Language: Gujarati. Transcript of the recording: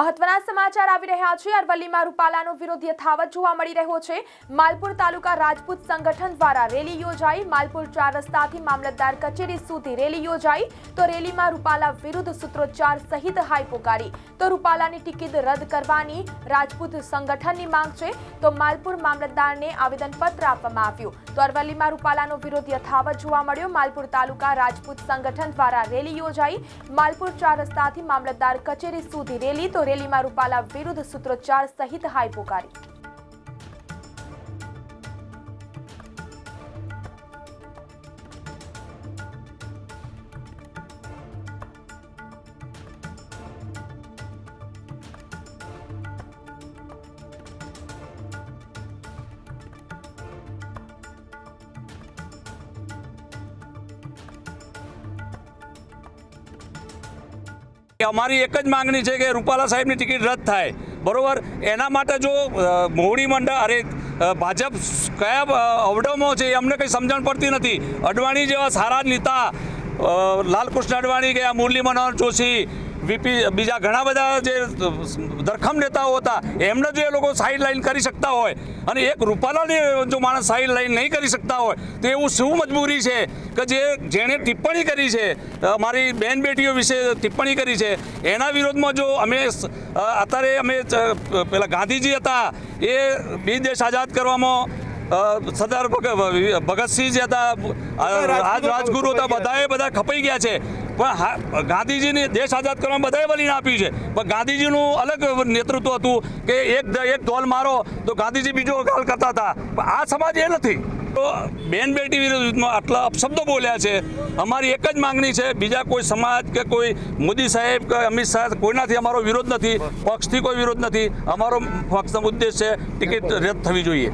મહત્વના સમાચાર આવી રહ્યા છે. અરવલ્લીમાં રૂપાલાનો વિરોધ યથાવત જોવા મળી રહ્યો છે. માલપુર તાલુકા રાજપૂત સંગઠન દ્વારા રેલી યોજાઈ. માલપુર ચાર રસ્તાથી મામલતદાર કચેરી સુધી રેલી યોજાઈ. તો રેલીમાં રૂપાલા વિરુદ્ધ સૂત્રોચ્ચાર સહિત હાઈ પોકારી તો રૂપાલાની ટિકિટ રદ કરવાની રાજપૂત સંગઠનની માંગ છે. તો માલપુર મામલતદારને આવેદનપત્ર આપવામાં આવ્યું. તો અરવલ્લીમાં રૂપાલાનો વિરોધ યથાવત જોવા મળ્યો. માલપુર તાલુકા રાજપૂત સંગઠન દ્વારા રેલી યોજાઈ. માલપુર ચાર રસ્તાથી મામલતદાર કચેરી સુધી રેલી. તો રેલીમાં રૂપાલા વિરુદ્ધ સૂત્રોચ્ચાર સહિત હાઈ પોકારી કે અમારી એક જ માંગણી છે કે રૂપાલા સાહેબની ટિકિટ રદ થાય. બરાબર? એના માટે જો મોવડી મંડળ, અરે ભાજપ કયા અવડમો છે અમને કંઈ સમજણ પડતી નથી. અડવાણી જેવા સારા નેતા લાલકૃષ્ણ અડવાણી ગયા મુરલી મનોહર જોશી વીપી બીજા ઘણા બધા જે ધરખમ નેતાઓ હતા એમને જો એ લોકો સાઈડ લાઈન કરી શકતા હોય અને એક રૂપાલાને જો માણસ સાઈડ લાઈન નહીં કરી શકતા હોય તો એવું શું મજબૂરી છે કે જે જેણે ટિપ્પણી કરી છે મારી બેન બેટીઓ વિશે ટિપ્પણી કરી છે એના વિરોધમાં જો અમે અત્યારે અમે પેલા ગાંધીજી હતા એ બી દેશ આઝાદ કરવામાં સરદાર ભગતસિંહ જે હતા રાજ રાજગુરુ હતા બધાએ બધા ખપાઈ ગયા છે. પણ ગાંધીજીને દેશ આઝાદ કરવામાં બધાએ બલિદાન આપ્યું છે. પણ ગાંધીજીનું અલગ નેતૃત્વ હતું કે એક એક ધોલ મારો તો ગાંધીજી બીજો ગાલ કરતા હતા. પણ આ સમાજ એ નથી. તો બેન બેટી વિરુદ્ધમાં આટલા અપશબ્દો બોલ્યા છે. અમારી એક જ માંગણી છે, બીજા કોઈ સમાજ કે કોઈ મોદી સાહેબ કે અમિત શાહ કોઈનાથી અમારો વિરોધ નથી, પક્ષથી કોઈ વિરોધ નથી. અમારો પક્ષનો ઉદ્દેશ છે, ટિકિટ રદ થવી જોઈએ.